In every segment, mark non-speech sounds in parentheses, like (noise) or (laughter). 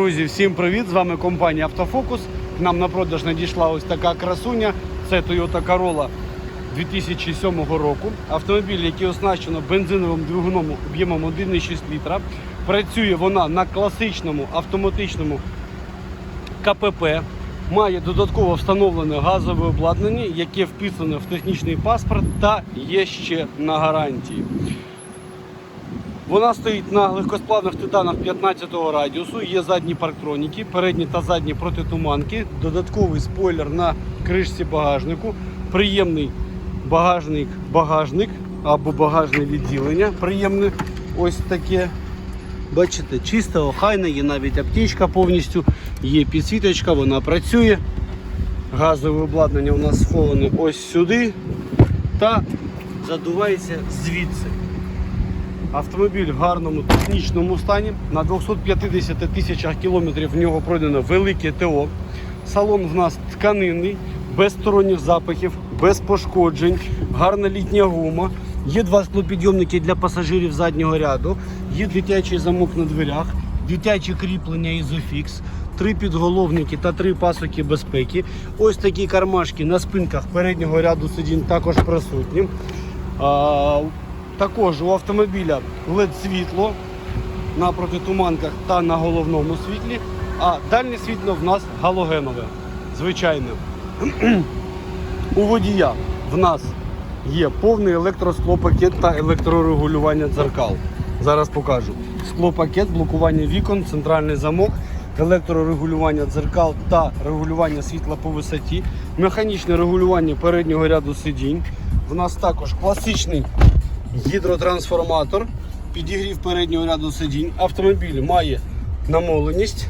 Друзі, всім привіт! З вами компанія Автофокус. К нам на продаж надійшла ось така красуня. Це Toyota Corolla 2007 року. Автомобіль, який оснащено бензиновим двигуном об'ємом 1,6 літра. Працює вона на класичному автоматичному КПП. Має додатково встановлене газове обладнання, яке вписане в технічний паспорт та є ще на гарантії. Вона стоїть на легкосплавних титанах 15-го радіусу, є задні парктроніки, передні та задні протитуманки, додатковий спойлер на кришці багажнику, приємний багажник, багажник або багажне відділення. Приємне ось таке. Бачите, чисто, охайна, є навіть аптечка повністю, є підсвіточка, вона працює. Газове обладнання у нас сховане ось сюди та задувається звідси. Автомобіль в гарному технічному стані. На 250 тисячах кілометрів в нього пройдено велике ТО. Салон в нас тканинний, без сторонніх запахів, без пошкоджень, гарна літня гума. Є два склопідйомники для пасажирів заднього ряду, є дитячий замок на дверях, дитяче кріплення ізофікс, три підголовники та три пасоки безпеки. Ось такі кармашки на спинках переднього ряду сидінь також присутні. Також у автомобіля LED світло на протитуманках та на головному світлі, а дальнє світло в нас галогенове. Звичайне. (clears throat) У водія в нас є повний електросклопакет та електрорегулювання дзеркал. Зараз покажу. Склопакет, блокування вікон, центральний замок, електрорегулювання дзеркал та регулювання світла по висоті, механічне регулювання переднього ряду сидінь. В нас також класичний гідротрансформатор, підігрів переднього ряду сидінь. Автомобіль має намоленість.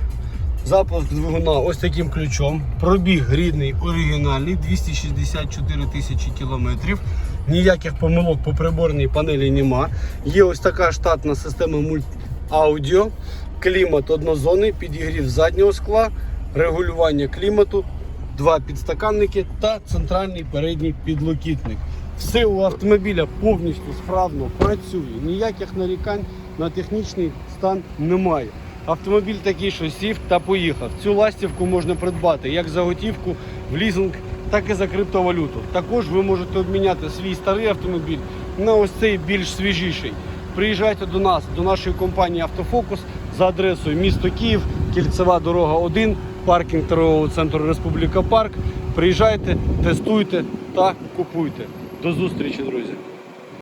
Запуск двигуна ось таким ключом. Пробіг рідний оригінальний 264 тисячі кілометрів. Ніяких помилок по приборній панелі нема. Є ось така штатна система мульт-аудіо, клімат однозонний, підігрів заднього скла, регулювання клімату, два підстаканники та центральний передній підлокітник. Все у автомобіля повністю справно працює. Ніяких нарікань на технічний стан немає. Автомобіль такий, що сів та поїхав. Цю ластівку можна придбати як за готівку, в лізинг, так і за криптовалюту. Також ви можете обміняти свій старий автомобіль на ось цей більш свіжіший. Приїжджайте до нас, до нашої компанії Автофокус за адресою місто Київ, кільцева дорога 1, паркінг торгового центру Республіка Парк. Приїжджайте, тестуйте та купуйте. До зустрічі, друзі!